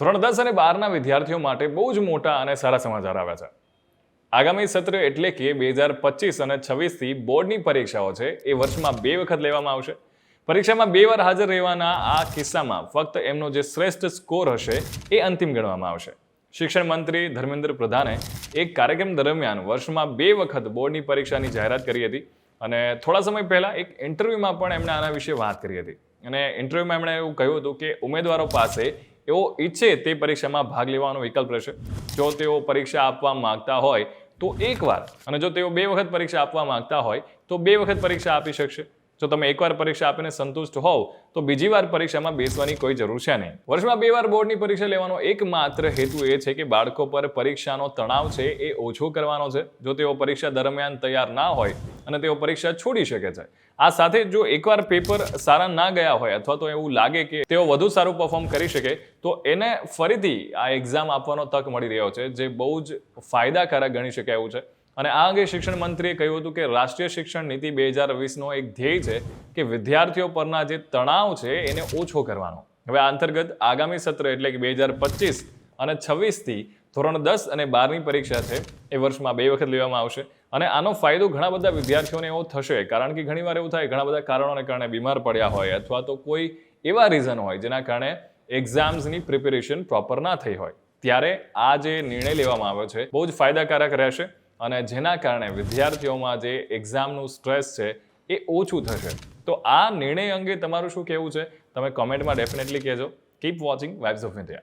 ધોરણ દસ અને બારના વિદ્યાર્થીઓ માટે બહુ જ મોટા અને સારા સમાચાર આવ્યા છે. આગામી સત્ર એટલે કે બે હજાર પચીસ અને છવ્વીસથી બોર્ડની પરીક્ષાઓ છે, એ વર્ષમાં બે વખત લેવામાં આવશે. પરીક્ષામાં બે વાર હાજર રહેવાના આ કિસ્સામાં ફક્ત એમનો જે શ્રેષ્ઠ સ્કોર હશે, એ અંતિમ ગણવામાં આવશે. શિક્ષણ મંત્રી ધર્મેન્દ્ર પ્રધાને એક કાર્યક્રમ દરમિયાન વર્ષમાં બે વખત બોર્ડની પરીક્ષાની જાહેરાત કરી હતી અને થોડા સમય પહેલાં એક ઇન્ટરવ્યૂમાં પણ એમણે આના વિશે વાત કરી હતી. અને ઇન્ટરવ્યૂમાં એમણે એવું કહ્યું હતું કે ઉમેદવારો પાસે એઓ ઈચ્છે તે પરીક્ષામાં ભાગ લેવાનો વિકલ્પ રહેશે. જો તેઓ પરીક્ષા આપવા માંગતા હોય તો એકવાર અને જો તેઓ બે વખત પરીક્ષા આપવા માંગતા હોય તો બે વખત પરીક્ષા આપી શકશે. જો તમે એકવાર પરીક્ષા આપીને સંતુષ્ટ હોવ, તો બીજી વાર પરીક્ષામાં બેસવાની કોઈ જરૂર છે નહીં. વર્ષમાં બે વાર બોર્ડની પરીક્ષા લેવાનો એકમાત્ર હેતુ એ છે કે બાળકો પર પરીક્ષાનો તણાવ છે એ ઓછો કરવાનો છે. જો તેઓ પરીક્ષા દરમિયાન તૈયાર ના હોય અને તેઓ પરીક્ષા છોડી શકે છે. આ સાથે જો એકવાર પેપર સારા ના ગયા હોય અથવા તો એવું લાગે કે તેઓ વધુ સારું પરફોર્મ કરી શકે, તો એને ફરીથી આ એક્ઝામ આપવાનો તક મળી રહ્યો છે, જે બહુ જ ફાયદાકારક ગણી શકાય એવું છે. અને આ અંગે શિક્ષણ મંત્રીએ કહ્યું હતું કે રાષ્ટ્રીય શિક્ષણ નીતિ બે હજાર વીસનો એક ધ્યેય છે કે વિદ્યાર્થીઓ પરના જે તણાવ છે એને ઓછો કરવાનો. હવે આ અંતર્ગત આગામી સત્ર એટલે કે બે હજાર પચીસ અને છવ્વીસથી ધોરણ દસ અને બારની પરીક્ષા છે એ વર્ષમાં બે વખત લેવામાં આવશે. અને આનો ફાયદો ઘણા બધા વિદ્યાર્થીઓને એવો થશે, કારણ કે ઘણીવાર એવું થાય, ઘણા બધા કારણોને કારણે બીમાર પડ્યા હોય અથવા તો કોઈ એવા રીઝન હોય જેના કારણે એક્ઝામ્સની પ્રિપેરેશન પ્રોપર ના થઈ હોય. ત્યારે આ જે નિર્ણય લેવામાં આવ્યો છે બહુ જ ફાયદાકારક રહેશે. અને જેના કારણે વિદ્યાર્થીઓમાં જે એક્ઝામનું સ્ટ્રેસ છે, એ ઓછું થશે. તો આ નિર્ણય અંગે તમારું શું કહેવું છે? તમે કોમેન્ટમાં ડેફિનેટલી કહેજો. Keep watching vibes of India